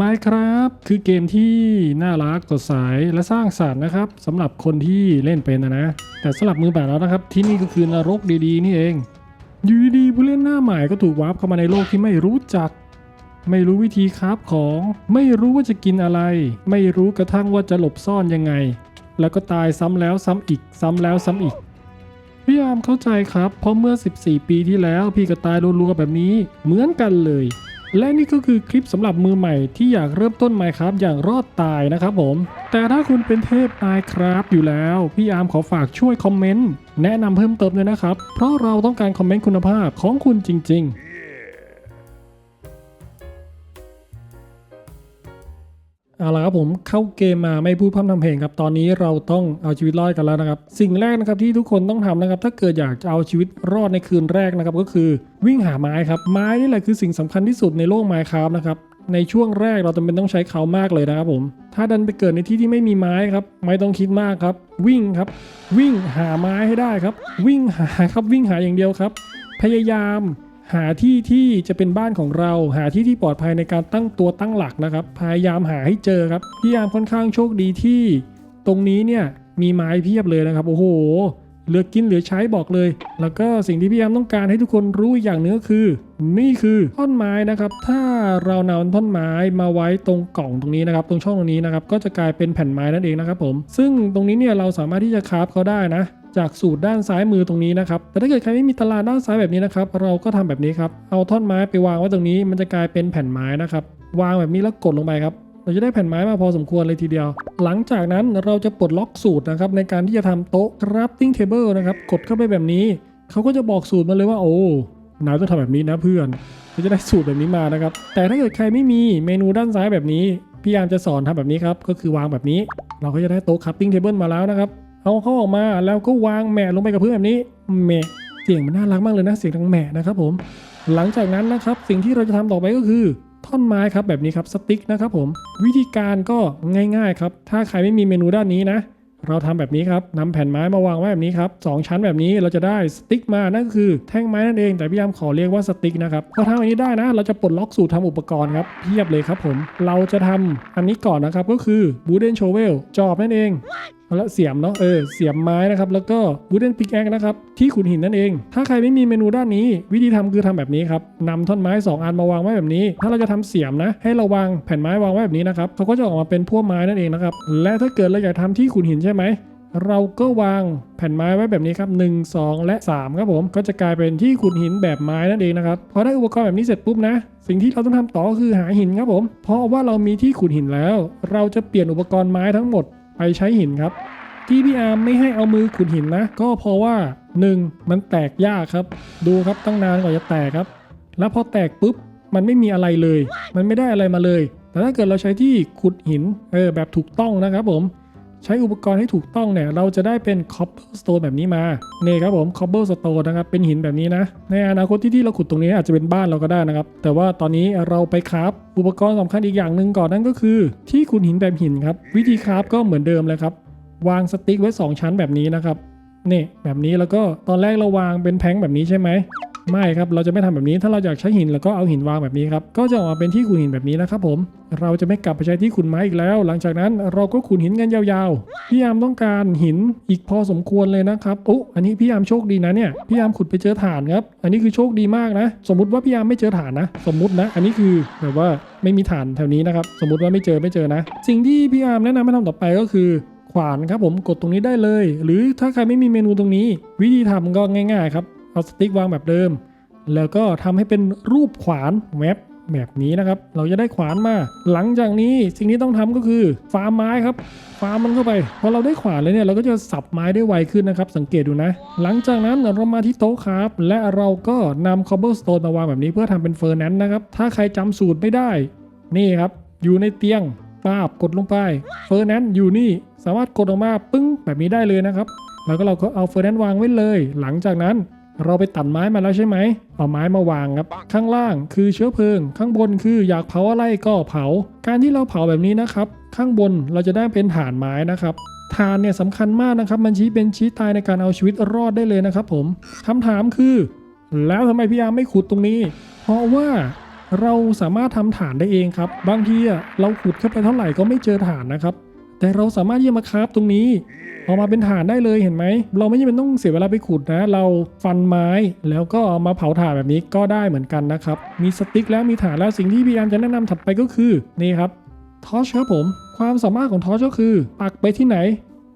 Minecraft คือเกมที่น่ารักสดใสและสร้างสรรค์นะครับสำหรับคนที่เล่นเป็นนะนะ แต่สำหรับมือใหม่แล้วนะครับ ที่นี่ก็คือนรกดีๆ นี่เอง อยู่ดีๆผู้เล่นหน้าใหม่ก็ถูกวาร์ปเข้ามาในโลกที่ไม่รู้จัก ไม่รู้วิธีคราฟของ ไม่รู้ว่าจะกินอะไร ไม่รู้กระทั่งว่าจะหลบซ่อนยังไง แล้วก็ตายซ้ำแล้วซ้ำอีก ซ้ำแล้วซ้ำอีกพี่ยามเข้าใจครับ เพราะเมื่อ 14 ปีที่แล้ว พี่ก็ตายรัวๆแบบนี้เหมือนกันเลย และนี่ก็คือคลิปสำหรับมือใหม่ที่อยากเริ่มต้น Minecraft อย่างรอดตายนะครับผม แต่ถ้าคุณเป็นเทพ Minecraft อยู่แล้ว พี่อาร์มขอฝากช่วยคอมเมนต์แนะนำเพิ่มเติมเลยนะครับ เพราะเราต้องการคอมเมนต์คุณภาพของคุณจริง ๆ เอาละครับผมเข้าเกมมาไม่พูดพร่ำทำเพลงครับตอนนี้เราต้องเอาชีวิตรอดกันแล้วนะครับ สิ่งแรกนะครับที่ทุกคนต้องทำนะครับ ถ้าเกิดอยากจะเอาชีวิตรอดในคืนแรกนะครับ ก็คือวิ่งหาไม้ครับ ไม้นี่แหละคือสิ่งสำคัญที่สุดในโลกไม้ครับนะครับในช่วงแรกเราจำเป็นต้องใช้เขามากเลยนะครับผม ถ้าดันไปเกิดในที่ที่ไม่มีไม้ครับ ไม่ต้องคิดมากครับ วิ่งครับ วิ่งหาไม้ให้ได้ครับ วิ่งหาครับวิ่งหาอย่างเดียวครับ พยายาม หาที่ที่จะเป็นบ้านของเรา หาที่ที่ปลอดภัยในการตั้งตัวตั้งหลักนะครับ พยายามหาให้เจอครับพี่ยามค่อนข้างโชคดีที่ ตรงนี้เนี่ยมีไม้เพียบเลยนะครับ โอ้โหเหลือกินเหลือใช้บอกเลย แล้วก็สิ่งที่พี่ยามต้องการให้ทุกคนรู้อย่างหนึงก็คือ นี่คือท่อนไม้นะครับ ถ้าเรานำท่อนไม้มาไว้ตรงกล่องตรงนี้นะครับ ตรงช่องตรงนี้นะครับ ก็จะกลายเป็นแผ่นไม้นั่นเองนะครับผม ซึ่งตรงนี้เนี่ยเราสามารถที่จะคราฟเขาได้นะ จากสูตรด้านซ้ายมือตรงนี้นะครับ แต่ถ้าเกิดใครไม่มีตารางด้านซ้ายแบบนี้นะครับ เราก็ทำแบบนี้ครับ เอาท่อนไม้ไปวางไว้ตรงนี้ มันจะกลายเป็นแผ่นไม้นะครับ วางแบบนี้แล้วกดลงไปครับ เราจะได้แผ่นไม้มาพอสมควรเลยทีเดียว หลังจากนั้นเราจะปลดล็อกสูตรนะครับในการที่จะทำโต๊ะ crafting table นะครับ กดเข้าไปแบบนี้ เขาก็จะบอกสูตรมาเลยว่า โอ้นายต้องทำแบบนี้นะเพื่อนเราจะได้สูตรแบบนี้มานะครับ แต่ถ้าเกิดใครไม่มีเมนูด้านซ้ายแบบนี้ พี่ยามจะสอนทำแบบนี้ครับ ก็คือวางแบบนี้ เราก็จะได้โต๊ะ crafting table มาแล้วนะครับ เอาเข้าออกมาแล้วก็วางแหมะลงไปกับพื้นแบบนี้แหมะเสียงมันน่ารักมากเลยนะเสียงดังแหมะนะครับผมหลังจากนั้นนะครับสิ่งที่เราจะทำต่อไปก็คือท่อนไม้ครับแบบนี้ครับสติ๊กนะครับผมวิธีการก็ง่ายๆครับถ้าใครไม่มีเมนูด้านนี้นะ เราทำแบบนี้ครับนำแผ่นไม้มาวางไว้แบบนี้ครับสองชั้นแบบนี้เราจะได้สติ๊กมานั่นก็คือแท่งไม้นั่นเองแต่พี่ยามขอเรียกว่าสติ๊กนะครับพอทำอันนี้ได้นะ เราจะปลดล็อกสูตรทำอุปกรณ์ครับเพียบเลยครับผมเราจะทำอันนี้ก่อนนะครับก็คือบูเดนโชเวลจอบนั่นเองแล้วเสียมเนาะเออเสียมไม้นะครับ แล้วก็วูดเดนพิกแอคนะครับ ที่ขุดหินนั่นเอง ถ้าใครไม่มีเมนูด้านนี้ วิธีทำคือทำแบบนี้ครับนำท่อนไม้ 2 อันมาวางไว้แบบนี้ ถ้าเราจะทำเสียมนะ ให้เราวางแผ่นไม้วางไว้แบบนี้นะครับเขาก็จะออกมาเป็นพวกไม้นั่นเองนะครับ และถ้าเกิดเราอยากทำที่ขุดหินใช่ไหมเราก็วางแผ่นไม้ไว้แบบนี้ครับ 1 2 และ 3 ครับผม ก็จะกลายเป็นที่ขุดหินแบบไม้นั่นเองนะครับ พอได้อุปกรณ์แบบนี้เสร็จปุ๊บนะ สิ่งที่เราต้องทำต่อก็คือหาหินครับผม เพราะว่าเรามีที่ขุดหินแล้ว เราจะเปลี่ยนอุปกรณ์ไม้ทั้งหมด ไปใช้หินครับ ที่พี่อาร์มไม่ให้เอามือขุดหินนะ ก็เพราะว่า 1. มันแตกยากครับ ดูครับตั้งนานกว่าจะแตกครับ แล้วพอแตกปุ๊บมันไม่มีอะไรเลย มันไม่ได้อะไรมาเลย แต่ถ้าเกิดเราใช้ที่ขุดหินเออแบบถูกต้องนะครับผม ใช้อุปกรณ์ให้ถูกต้องเนี่ยเราจะได้เป็น cobblestone แบบนี้มาเนี่ครับผม cobblestone นะครับเป็นหินแบบนี้นะ ในอนาคตที่ที่เราขุดตรงนี้อาจจะเป็นบ้านเราก็ได้นะครับ แต่ว่าตอนนี้เราไปคราฟอุปกรณ์สำคัญอีกอย่างหนึ่งก่อนนั่นก็คือ ที่ขุดหินแบบหินครับ วิธีคราฟก็เหมือนเดิมเลยครับวางสติ๊กไว้ 2 ชั้นแบบนี้นะครับนี่แบบนี้แล้วก็ตอนแรกเราวางเป็นแพงแบบนี้ใช่ไหม ไม่ครับเราจะไม่ทำแบบนี้ถ้าเราอยากใช้หินแล้วก็เอาหินวางแบบนี้ครับก็จะออกมาเป็นที่ขุดหินแบบนี้นะครับผมเราจะไม่กลับไปใช้ที่ขุดไม้อีกแล้ว หลังจากนั้นเราก็ขุดหินกันยาวๆพี่ยามต้องการหินอีกพอสมควรเลยนะครับโอ้อันนี้พี่ยามโชคดีนะเนี่ยพี่ยามขุดไปเจอถ่านครับอันนี้คือโชคดีมากนะ สมมุติว่าพี่ยามไม่เจอถ่านนะ สมมุตินะ อันนี้คือแบบว่าไม่มีถ่านแถวนี้นะครับสมมุติว่าไม่เจอไม่เจอนะ สิ่งที่พี่ยามแนะนำให้ทำต่อไปก็คือขวานครับผมกดตรงนี้ได้เลย หรือถ้าใครไม่มีเมนูตรงนี้ วิธีทำก็ง่าย ๆ ครับ เอาสติ๊กวางแบบเดิม แล้วก็ทำให้เป็นรูปขวานแว็บแบบนี้นะครับ เราจะได้ขวานมา หลังจากนี้สิ่งที่ต้องทำก็คือฟาร์มไม้ครับฟาร์มมันเข้าไปพอเราได้ขวานเลยเนี่ยเราก็จะสับไม้ได้ไวขึ้นนะครับ สังเกตดูนะ หลังจากนั้นเรามาที่โต๊ะครับ และเราก็นำ cobblestone มาวางแบบนี้เพื่อทำเป็นเฟอร์แนันนะครับ ถ้าใครจำสูตรไม่ได้ นี่ครับ อยู่ในเตียงปาบกดลงไปเฟอร์แนันอยู่นี่สามารถกดออกมาปึ้งแบบนี้ได้เลยนะครับแล้วก็เราก็เอาเฟอร์แนันวางไว้เลย หลังจากนั้น เราไปตัดไม้มาแล้วใช่ไหม เอาไม้มาวางครับ ข้างล่างคือเชื้อเพลิง ข้างบนคืออยากเผาอะไรก็เผา การที่เราเผาแบบนี้นะครับ ข้างบนเราจะได้เป็นฐานไม้นะครับฐานเนี่ยสำคัญมากนะครับ มันชี้เป็นชี้ตายในการเอาชีวิตรอดได้เลยนะครับผมคำถามคือ แล้วทำไมพี่ยามไม่ขุดตรงนี้ เพราะว่าเราสามารถทำฐานได้เองครับ บางทีอะเราขุดเข้าไปเท่าไหร่ก็ไม่เจอฐานนะครับ แต่เราสามารถที่จะมาคราฟตรงนี้เอามาเป็นฐานได้เลยเห็นไหม เราไม่จำเป็นต้องเสียเวลาไปขุดนะ เราฟันไม้แล้วก็เอามาเผาถ่านแบบนี้ก็ได้เหมือนกันนะครับ มีสติ๊กแล้วมีฐานแล้วสิ่งที่พยายามจะแนะนำถัดไปก็คือนี่ครับทอชครับผม ความสามารถของทอชก็คือ ปักไปที่ไหน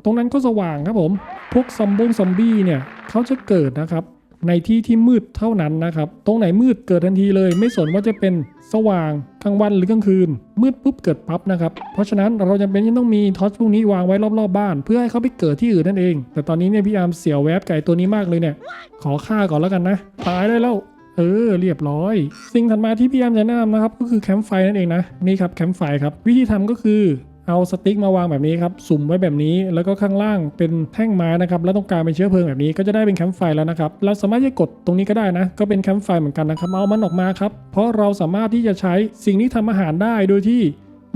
ตรงนั้นก็สว่างครับผม พวกซอมบงซอมบี้เนี่ยเขาจะเกิดนะครับ ในที่ที่มืดเท่านั้นนะครับ ตรงไหนมืดเกิดทันทีเลย ไม่สนว่าจะเป็นสว่างกลางวันหรือกลางคืน มืดปุ๊บเกิดปั๊บนะครับ เพราะฉะนั้นเราจำเป็นที่ต้องมีทอร์ชพวกนี้วางไว้รอบๆบ้าน เพื่อให้เขาไปเกิดที่อื่นนั่นเอง แต่ตอนนี้เนี่ยพี่อาร์มเสียวแวบไก่ตัวนี้มากเลยเนี่ย ขอฆ่าก่อนแล้วกันนะ ตายได้แล้วเออเรียบร้อย สิ่งถัดมาที่พี่อามจะแนะนำนะครับก็คือแคมป์ไฟนั่นเองนะนี่ครับแคมป์ไฟครับ วิธีทำก็คือ เอาสติ๊กมาวางแบบนี้ครับสุ่มไว้แบบนี้ แล้วก็ข้างล่างเป็นแท่งไม้นะครับแล้วตรงกลางเป็นเชื้อเพลิงแบบนี้ก็จะได้เป็นแคมป์ไฟแล้วนะครับเราสามารถจะกดตรงนี้ก็ได้นะ ก็เป็นแคมป์ไฟเหมือนกันนะครับเอามันออกมาครับเพราะเราสามารถที่จะใช้สิ่งที่ทำอาหารได้โดยที่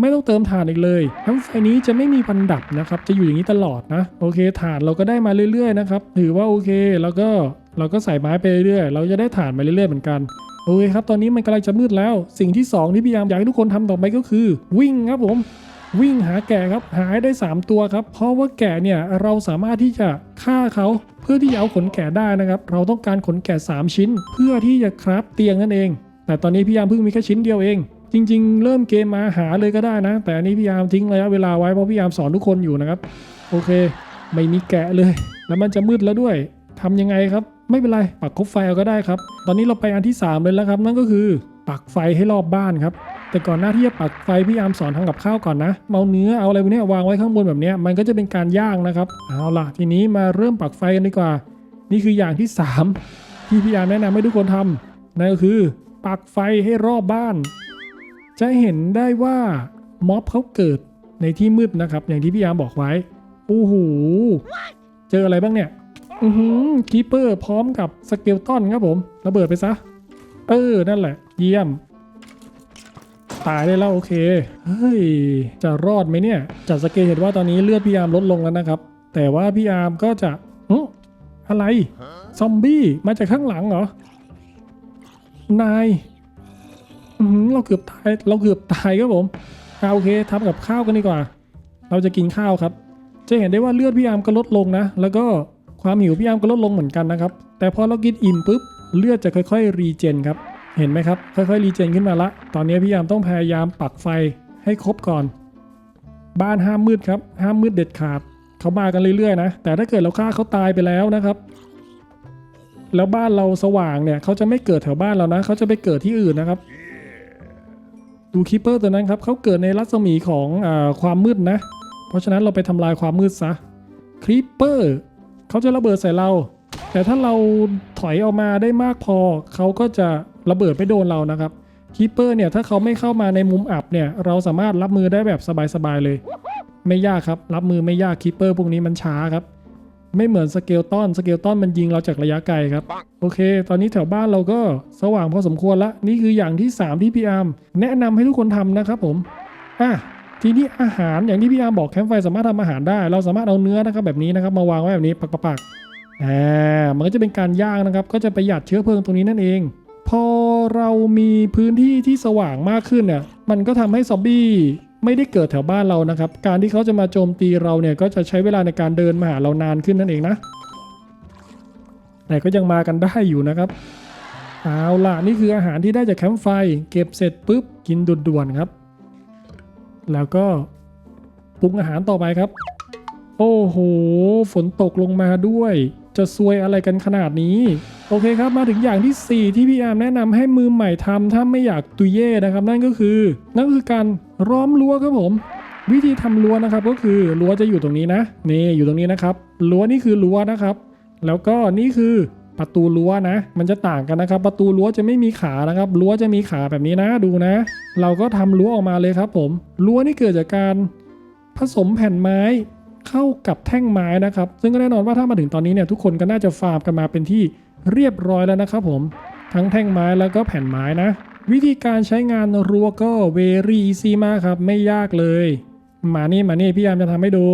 ไม่ต้องเติมถ่านอีกเลยแคมป์ไฟนี้จะไม่มีพันดับนะครับ จะอยู่อย่างนี้ตลอดนะ โอเคถ่านเราก็ได้มาเรื่อยๆนะครับ ถือว่าโอเค แล้วก็เราก็ใส่ไม้ไปเรื่อยๆ เราจะได้ถ่านมาเรื่อยๆเหมือนกัน โอเคครับ ตอนนี้มันกำลังจะมืดแล้ว สิ่งที่สองที่พยายามอยากให้ทุกคนทำต่อไปก็คือ วิ่งครับผม วิ่งหาแกะครับหาให้ได้ 3 ตัวครับ เพราะว่าแกะเนี่ยเราสามารถที่จะฆ่าเขาเพื่อที่จะเอาขนแกะได้นะครับ เราต้องการขนแกะ 3 ชิ้น เพื่อที่จะคราฟเตียงนั่นเอง แต่ตอนนี้พี่ยามเพิ่งมีแค่ชิ้นเดียวเอง จริง ๆ เริ่มเกมมาหาเลยก็ได้นะ แต่อันนี้พี่ยามทิ้งระยะเวลาไว้เพราะพี่ยามสอนทุกคนอยู่นะครับ โอเค ไม่มีแกะเลย แล้วมันจะมืดแล้วด้วยทำยังไงครับ ไม่เป็นไรปักคบไฟเอาก็ได้ครับ ตอนนี้เราไปอันที่สามเลยแล้วครับ นั่นก็คือปักไฟให้รอบบ้านครับ แต่ก่อนหน้าที่จะปักไฟพี่ยามสอนทำกับข้าวก่อนนะเอาเนื้อเอาอะไรพวกเนี้ยวางไว้ข้างบนแบบนี้มันก็จะเป็นการย่างนะครับเอาล่ะทีนี้มาเริ่มปักไฟกันดีกว่า นี่คืออย่างที่ 3 ที่พี่ยามแนะนำให้ทุกคนทำนั่นก็คือปักไฟให้รอบบ้าน จะเห็นได้ว่าม็อบเขาเกิดในที่มืดนะครับ อย่างที่พี่ยามบอกไว้โอ้โหเจออะไรบ้างเนี่ยอือหือคีเปอร์พร้อมกับสเกลตันครับผมระเบิดไปซะเออนั่นแหละ เยี่ยม ตายได้แล้วโอเค เฮ้ย จะรอดไหมเนี่ย จากสเกลเห็นว่าตอนนี้เลือดพี่อาร์มลดลงแล้วนะครับ แต่ว่าพี่อาร์มก็จะอะไร ซอมบี้ มาจากข้างหลังเหรอ นายอือหือเราเกือบตาย เราเกือบตายครับผมโอเคทำกับข้าวกันดีกว่า เราจะกินข้าวครับ จะเห็นได้ว่าเลือดพี่อาร์มก็ลดลงนะ แล้วก็ความหิวพี่อาร์มก็ลดลงเหมือนกันนะครับ แต่พอเรากินอิ่มปุ๊บ เลือดจะค่อย ๆ รีเจนครับ เห็นไหมครับ ค่อยๆรีเจนขึ้นมาละ ตอนนี้พี่อามต้องพยายามปักไฟให้ครบก่อน บ้านห้ามมืดครับ ห้ามมืดเด็ดขาดเขามากันเรื่อยๆนะ แต่ถ้าเกิดเราฆ่าเขาตายไปแล้วนะครับ แล้วบ้านเราสว่างเนี่ยเขาจะไม่เกิดแถวบ้านเรานะเขาจะไปเกิดที่อื่นนะครับ ดูคิปเปอร์ตัวนั้นครับเขาเกิดในรัศมีของอความมืดนะ เพราะฉะนั้นเราไปทำลายความมืดซะครีปเปอร์เขาจะระเบิดใส่เรา แต่ถ้าเราถอยออกมาได้มากพอเขาก็จะ ระเบิดไม่โดนเรานะครับคีเปอร์เนี่ยถ้าเขาไม่เข้ามาในมุมอับเนี่ยเราสามารถรับมือได้แบบสบายๆเลย ไม่ยากครับรับมือไม่ยากคีเปอร์พวกนี้มันช้าครับไม่เหมือนสเกลตันสเกลตันมันยิงเราจากระยะไกลครับ โอเค ตอนนี้แถวบ้านเราก็สว่างพอสมควรละ นี่คืออย่างที่ 3 ที่พี่อาร์มแนะนำให้ทุกคนทำนะครับผม อะ ทีนี้อาหารอย่างที่พี่อาร์มบอกแคมป์ไฟสามารถทำอาหารได้ เราสามารถเอาเนื้อนะครับแบบนี้นะครับมาวางไว้แบบนี้ปักปักอ่ามันก็จะเป็นการย่างนะครับ ก็จะประหยัดเชื้อเพลิงตรงนี้นั่นเอง พอเรามีพื้นที่ที่สว่างมากขึ้นเนี่ยมันก็ทำให้ซอมบี้ไม่ได้เกิดแถวบ้านเรานะครับ การที่เขาจะมาโจมตีเราเนี่ยก็จะใช้เวลาในการเดินมาหาเรานานขึ้นนั่นเองนะ แต่ก็ยังมากันได้อยู่นะครับเอาล่ะนี่คืออาหารที่ได้จากแคมป์ไฟ เก็บเสร็จปุ๊บกินด่วนๆครับ แล้วก็ปรุงอาหารต่อไปครับ โอ้โห ฝนตกลงมาด้วย จะซวยอะไรกันขนาดนี้ โอเคครับมาถึงอย่างทีสี่4 ที่พี่อาร์มแนะนำให้มือใหม่ทำถ้าไม่อยากตุยเย่นะครับ นั่นก็คือ นั่นก็คือการล้อมรั้วครับผม วิธีทำรั้วนะครับก็คือรั้วจะอยู่ตรงนี้นะนี่อยู่ตรงนี้นะครับรั้วนี่คือรั้วนะครับ แล้วก็นี่คือประตูรั้วนะ มันจะต่างกันนะครับ ประตูรั้วจะไม่มีขานะครับรั้วจะมีขาแบบนี้นะดูนะ เราก็ทำรั้วออกมาเลยครับผมรั้วนี่เกิดจากการผสมแผ่นไม้ เข้ากับแท่งไม้นะครับ ซึ่งก็แน่นอนว่าถ้ามาถึงตอนนี้เนี่ยทุกคนก็น่าจะฟาร์มกันมาเป็นที่เรียบร้อยแล้วนะครับผม ทั้งแท่งไม้แล้วก็แผ่นไม้นะ วิธีการใช้งานรั้วก็ very easy มากครับ ไม่ยากเลย มานี่มานี่พี่ยามจะทำให้ดู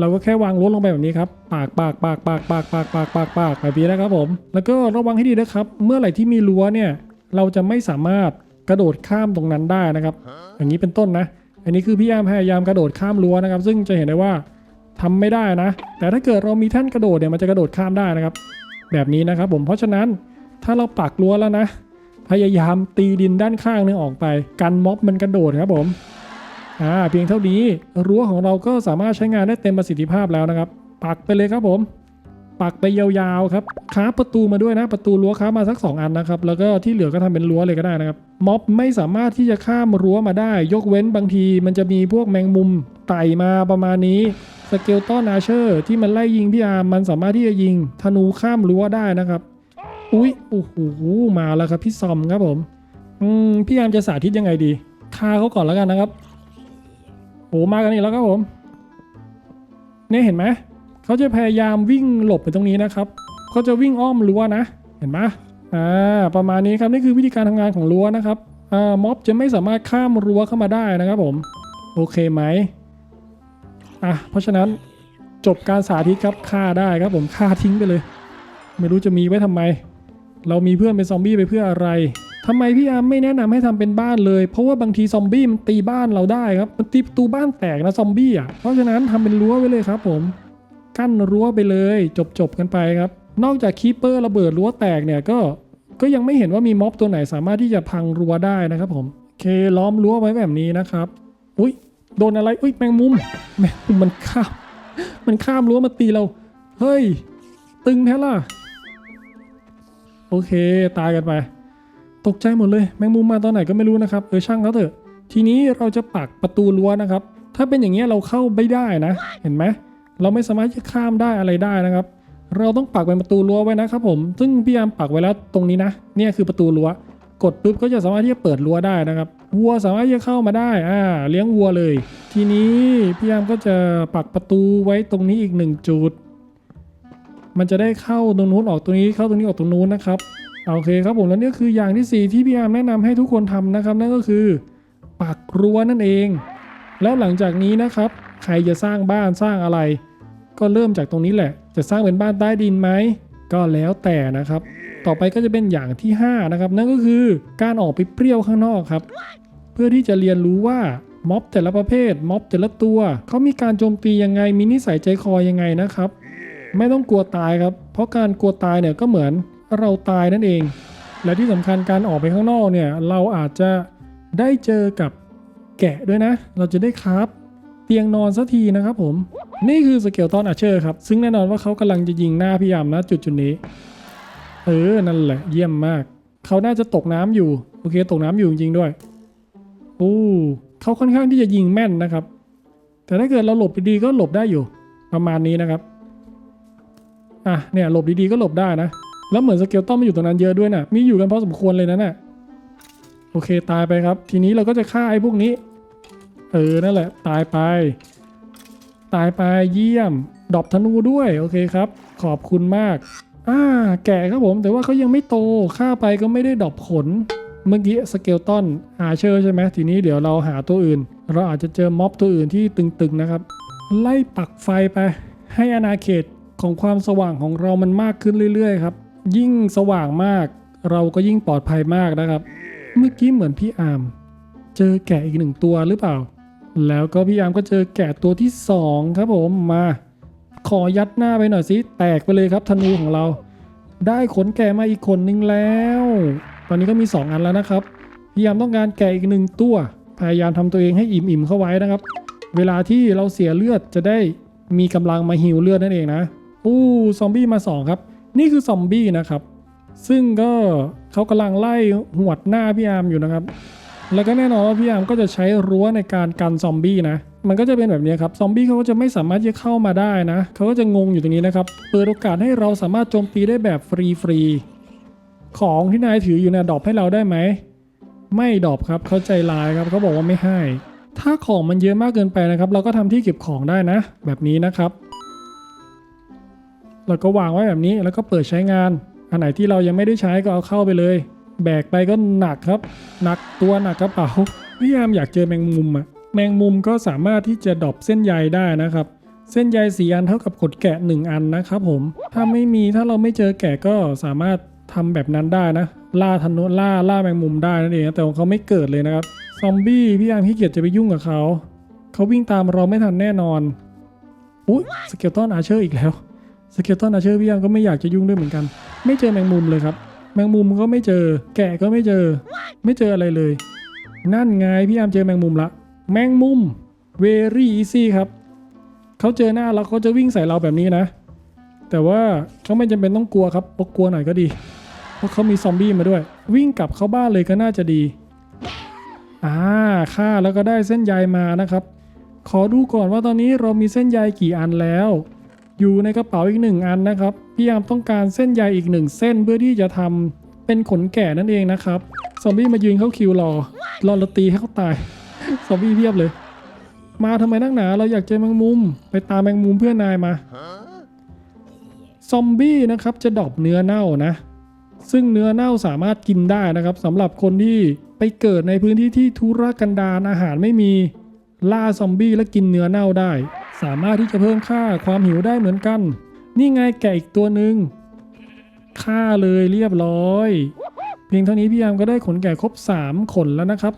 เราก็แค่วางรั้วลงไปแบบนี้ครับปากปากปากปากปากปากปากปากปากแบบนี้นะครับผม แล้วก็ระวังให้ดีนะครับ เมื่อไหร่ที่มีรั้วเนี่ยเราจะไม่สามารถกระโดดข้ามตรงนั้นได้นะครับ อย่างนี้เป็นต้นนะ อันนี้คือพี่ยามพยายามกระโดดข้ามรั้วนะครับ ซึ่งจะเห็นได้ว่า ทำไม่ได้นะ แต่ถ้าเกิดเรามีแท่นกระโดดเนี่ยมันจะกระโดดข้ามได้นะครับ แบบนี้นะครับผมเพราะฉะนั้นถ้าเราปักรั้วแล้วนะ พยายามตีดินด้านข้างนึงออกไป กันม็อบมันกระโดดครับผมอ่าเพียงเท่านี้รั้วของเราก็สามารถใช้งานได้เต็มประสิทธิภาพแล้วนะครับ ปักไปเลยครับผม ปักไปยาวๆครับค้าประตูมาด้วยนะ ประตูรั้วค้ามาสัก 2 อันนะครับ แล้วก็ที่เหลือก็ทำเป็นรั้วเลยก็ได้นะครับ ม็อบไม่สามารถที่จะข้ามรั้วมาได้ ยกเว้นบางที มันจะมีพวกแมงมุมไต่มาประมาณนี้ สเกลตันอาเชอร์ที่มันไล่ยิงพี่อาร์มมันสามารถที่จะยิงธนูข้ามรั้วได้นะครับ อุ๊ยโอ้โหมาแล้วครับพี่ซอมครับผมอืมพี่อาร์มจะสาธิตยังไงดีฆ่าเขาก่อนแล้วกันนะครับโอ้มากันอีกแล้วครับผมเนี่ยเห็นไหมเขาจะพยายามวิ่งหลบไปตรงนี้นะครับเขาจะวิ่งอ้อมรั้วนะ เห็นไหมอ่าประมาณนี้ครับนี่คือวิธีการทำงานของรั้วนะครับอ่าม็อบจะไม่สามารถข้ามรั้วเข้ามาได้นะครับผม โอเคไหม อะเพราะฉะนั้นจบการสาธิตครับฆ่าได้ครับผมฆ่าทิ้งไปเลย ไม่รู้จะมีไว้ทำไม เรามีเพื่อนเป็นซอมบี้ไปเพื่ออะไรทำไมพี่อาร์มไม่แนะนำให้ทำเป็นบ้านเลย เพราะว่าบางทีซอมบี้มันตีบ้านเราได้ครับมันตีประตูบ้านแตกนะซอมบี้อะเพราะฉะนั้นทำเป็นรั้วไว้เลยครับผมกั้นรั้วไปเลยจบจบกันไปครับ นอกจากคีปเปอร์ระเบิดรั้วแตกเนี่ยก็ก็ยังไม่เห็นว่ามีม็อบตัวไหนสามารถที่จะพังรั้วได้นะครับผมโอเคล้อมรั้วไว้แบบนี้นะครับ อุ้ย โดนอะไรอุ้ยแมงมุมแมงมุมมันข้ามมันข้ามรั้วมาตีเรา เฮ้ย ตึงแท้ล่ะ โอเค ตายกันไป ตกใจหมดเลย แมงมุมมาตอนไหนก็ไม่รู้นะครับ เออช่างเขาเถอะ ทีนี้เราจะปักประตูรั้วนะครับ ถ้าเป็นอย่างเงี้ยเราเข้าไม่ได้นะ เห็นไหม เราไม่สามารถจะข้ามได้อะไรได้นะครับ เราต้องปักเป็นประตูรั้วไว้นะครับผม ซึ่งพี่ยามปักไว้แล้วตรงนี้นะ เนี่ยคือประตูรั้ว กดปุ๊บก็จะสามารถที่จะเปิดรั้วได้นะครับวัวสามารถที่จะเข้ามาได้อ่าเลี้ยงวัวเลย ทีนี้พี่ยามก็จะปักประตูไว้ตรงนี้อีกหนึ่งจุด มันจะได้เข้าตรงนู้นออกตรงนี้เข้าตรงนี้ออกตรงนู้นนะครับโอเคครับผมแล้วนี่คืออย่างที่ 4 ที่พี่อามแนะนำให้ทุกคนทำนะครับ นั่นก็คือปักรั้วนั่นเอง แล้วหลังจากนี้นะครับ ใครจะสร้างบ้านสร้างอะไร ก็เริ่มจากตรงนี้แหละ จะสร้างเป็นบ้านใต้ดินไหมก็แล้วแต่นะครับ ต่อไปก็จะเป็นอย่างที่ 5 นะครับ นั่นก็คือการออกไปเปรี้ยวข้างนอกครับ เพื่อที่จะเรียนรู้ว่าม็อบแต่ละประเภทม็อบแต่ละตัวเขามีการโจมตียังไงมีนิสัยใจคอยังไงนะครับ ไม่ต้องกลัวตายครับ เพราะการกลัวตายเนี่ยก็เหมือนเราตายนั่นเอง และที่สำคัญการออกไปข้างนอกเนี่ยเราอาจจะได้เจอกับแกะด้วยนะ เราจะได้คราฟเตียงนอนสักทีนะครับผม นี่คือสเกลตอนอาเชอร์ครับ ซึ่งแน่นอนว่าเขากำลังจะยิงหน้าพี่ยามนะจุดจุดนี้ เออ นั่นแหละ เยี่ยมมาก เขาน่าจะตกน้ำอยู่ โอเค ตกน้ำอยู่จริงๆด้วยโอ้เขาค่อนข้างที่จะยิงแม่นนะครับ แต่ถ้าเกิดเราหลบดีๆก็หลบได้อยู่ ประมาณนี้นะครับ อะ เนี่ย หลบดีๆก็หลบได้นะ แล้วเหมือนสเกลต้อมมาอยู่ตรงนั้นเยอะด้วยนะ่ะมีอยู่กันพอสมควรเลยนะน่ะ โอเค ตายไปครับ ทีนี้เราก็จะฆ่าไอ้พวกนี้ เออ นั่นแหละ ตายไป ตายไป เยี่ยมดรอปธนูด้วย โอเคครับ ขอบคุณมาก อ่าแก่ครับผมแต่ว่าเขายังไม่โตฆ่าไปก็ไม่ได้ดอปขน เมื่อกี้สเกลตันอาเชอร์ใช่ไหมทีนี้เดี๋ยวเราหาตัวอื่น เราอาจจะเจอม็อบตัวอื่นที่ตึงๆนะครับ ไล่ปักไฟไป ให้อาณาเขตของความสว่างของเรามันมากขึ้นเรื่อยๆครับ ยิ่งสว่างมาก เราก็ยิ่งปลอดภัยมากนะครับ เมื่อกี้เหมือนพี่อาร์มเจอแกะอีกหนึ่งตัวหรือเปล่า แล้วก็พี่อาร์มก็เจอแกะตัวที่สองครับผมมา ขอยัดหน้าไปหน่อยสิ แตกไปเลยครับธนูของเรา ได้ขนแกะมาอีกคนนึงแล้ว ตอนนี้ก็มี 2 อันแล้วนะครับ พยายามต้องการแกะอีกหนึ่งตัว พยายามทำตัวเองให้อิ่มๆเข้าไว้นะครับ เวลาที่เราเสียเลือดจะได้มีกำลังมาฮิวเลือดนั่นเองนะอู้ซอมบี้มาสองครับ นี่คือซอมบี้นะครับ ซึ่งก็เขากำลังไล่หวดหน้าพี่อาร์มอยู่นะครับ แล้วก็แน่นอนว่าพี่อาร์มก็จะใช้รั้วในการกันซอมบี้นะ มันก็จะเป็นแบบนี้ครับ ซอมบี้เขาก็จะไม่สามารถจะเข้ามาได้นะ เขาก็จะงงอยู่ตรงนี้นะครับ เปิดโอกาสให้เราสามารถโจมตีได้แบบฟรีๆ ของที่นายถืออยู่เนี่ยดอปให้เราได้ไหม ไม่ดอปครับเขาใจร้ายครับเขาบอกว่าไม่ให้ ถ้าของมันเยอะมากเกินไปนะครับ เราก็ทำที่เก็บของได้นะ แบบนี้นะครับเราก็วางไว้แบบนี้ แล้วก็เปิดใช้งาน อันไหนที่เรายังไม่ได้ใช้ก็เอาเข้าไปเลย แบกไปก็หนักครับ หนักตัวหนักกระเป๋าพยายามอยากเจอแมงมุมอะแมงมุมก็สามารถที่จะดอปเส้นใยได้นะครับ เส้นใยสีอันเท่ากับขดแกะ 1 อันนะครับผมถ้าไม่มีถ้าเราไม่เจอแกะก็สามารถทำแบบนั้นได้นะ ล่าธนูล่าล่าแมงมุมได้นั่นเองแต่ของเขาไม่เกิดเลยนะครับซอมบี้พี่ยามขี้เกียจจะไปยุ่งกับเขาเขาวิ่งตามเราไม่ทันแน่นอนอุ๊ยสเกลตันอาเชอร์อีกแล้วสเกลตันอาเชอร์พี่ยามก็ไม่อยากจะยุ่งด้วยเหมือนกัน ไม่เจอแมงมุมเลยครับ มงมุมก็ไม่เจอ แกะก็ไม่เจอ ไม่เจออะไรเลย นั่นไงพี่ยามเจอแมงมุมละ แมงมุม very easy ครับเขาเจอหน้าเราเขาจะวิ่งใส่เราแบบนี้นะ แต่ว่าเขาไม่จำเป็นต้องกลัวครับเพราะกลัวหน่อยก็ดี เพราะเขามีซอมบี้มาด้วย วิ่งกลับเข้าบ้านเลยก็น่าจะดี อ่าฆ่าแล้วก็ได้เส้นใยมานะครับ ขอดูก่อนว่าตอนนี้เรามีเส้นใยกี่อันแล้ว อยู่ในกระเป๋าอีกหนึ่งอันนะครับ พี่ยามต้องการเส้นใยอีกหนึ่งเส้นเพื่อที่จะทำเป็นขนแก่นั่นเองนะครับซอมบี้มายืนเข้าคิวรอรอเราตีให้เขาตายซอมบี้เพียบเลย มาทำไมนักหนา เราอยากเจอแมงมุม ไปตามแมงมุมเพื่อนนายมาซอมบี้นะครับจะดอปเนื้อเน่านะ ซึ่งเนื้อเน่าสามารถกินได้นะครับสำหรับคนที่ไปเกิดในพื้นที่ที่ทุรกันดารอาหารไม่มีล่าซอมบี้และกินเนื้อเน่าได้ สามารถที่จะเพิ่มค่าความหิวได้เหมือนกัน นี่ไงแกอีกตัวหนึ่งฆ่าเลยเรียบร้อย เพียงเท่านี้พี่ยามก็ได้ขนแกะครบ 3 ขนแล้วนะครับ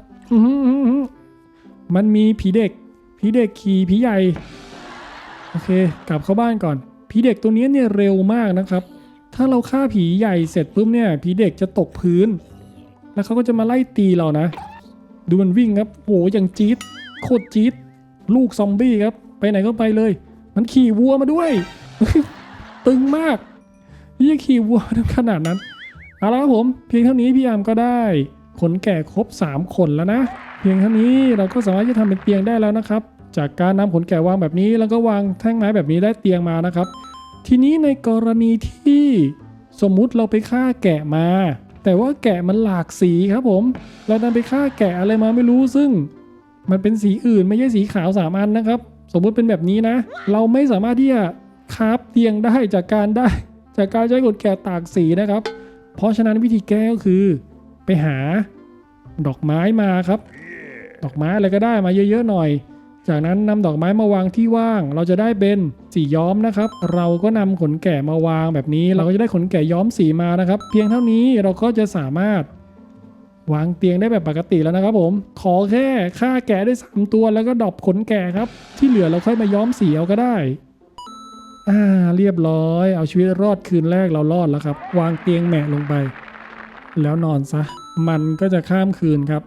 มันมีผีเด็กผีเด็กขี่ผีใหญ่ โอเค กลับเข้าบ้านก่อนผีเด็กตัวนี้เนี่ยเร็วมากนะครับ ถ้าเราฆ่าผีใหญ่เสร็จปุ๊บเนี่ยผีเด็กจะตกพื้น แล้วเขาก็จะมาไล่ตีเรานะ ดูมันวิ่งครับโหอย่างจี๊ดโคตรจี๊ดลูกซอมบี้ครับ ไปไหนก็ไปเลย มันขี่วัวมาด้วย ตึงมากพี่ขี่วัวถึงขนาดนั้น เอาละครับผม เพียงเท่านี้พี่ยามก็ได้ขนแก่ครบ3ขนแล้วนะ เพียงเท่านี้เราก็สามารถจะทำเป็นเตียงได้แล้วนะครับ จากการนำขนแกะวางแบบนี้ แล้วก็วางแท่งไม้แบบนี้ได้เตียงมานะครับ ทีนี้ในกรณีที่สมมุติเราไปฆ่าแกะมา แต่ว่าแกะมันหลากสีครับผม เราดันไปฆ่าแกะอะไรมาไม่รู้ซึ่ง มันเป็นสีอื่นไม่ใช่สีขาวสามอันนะครับ สมมุติเป็นแบบนี้นะ เราไม่สามารถที่จะ คราฟเตียงได้จากการได้ จากการใช้ขนแกะตากสีนะครับ เพราะฉะนั้นวิธีแก้ก็คือ ไปหาดอกไม้มาครับ ดอกไม้อะไรก็ได้มาเยอะๆหน่อย จากนั้นนำดอกไม้มาวางที่ว่าง เราจะได้เป็นสีย้อมนะครับ เราก็นำขนแกะมาวางแบบนี้ เราก็จะได้ขนแกะย้อมสีมานะครับ เพียงเท่านี้เราก็จะสามารถวางเตียงได้แบบปกติแล้วนะครับผม ขอแค่ฆ่าแกะได้ 3 ตัวแล้วก็ดอปขนแกะครับ ที่เหลือเราค่อยมาย้อมสีเอาก็ได้ อ่าเรียบร้อย เอาชีวิตรอดคืนแรกเรารอดแล้วครับ วางเตียงแหมะลงไป แล้วนอนซะ มันก็จะข้ามคืนครับ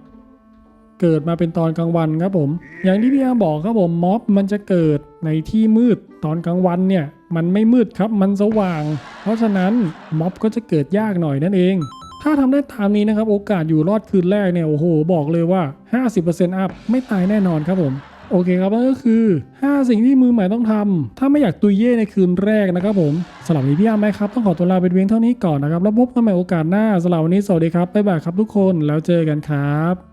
เกิดมาเป็นตอนกลางวันครับผม อย่างที่พี่อาบอกครับผมม็อบมันจะเกิดในที่มืดตอนกลางวันเนี่ย มันไม่มืดครับมันสว่าง เพราะฉะนั้นม็อบก็จะเกิดยากหน่อยนั่นเอง ถ้าทำได้ตามนี้นะครับ โอกาสอยู่รอดคืนแรกเนี่ยโอ้โห บอกเลยว่า 50%อัพไม่ตายแน่นอนครับผม โอเคครับนั่นก็คือ 5 สิ่งที่มือใหม่ต้องทำถ้าไม่อยากตุยเย่ในคืนแรกนะครับผมสำหรับวันนี้พี่อาร์มไหมครับ ต้องขอตัวลาไปเพียงเท่านี้ก่อนนะครับ แล้วพบกันใหม่โอกาสหน้าสำหรับวันนี้สวัสดีครับบ๊ายบายครับทุกคนแล้วเจอกันครับ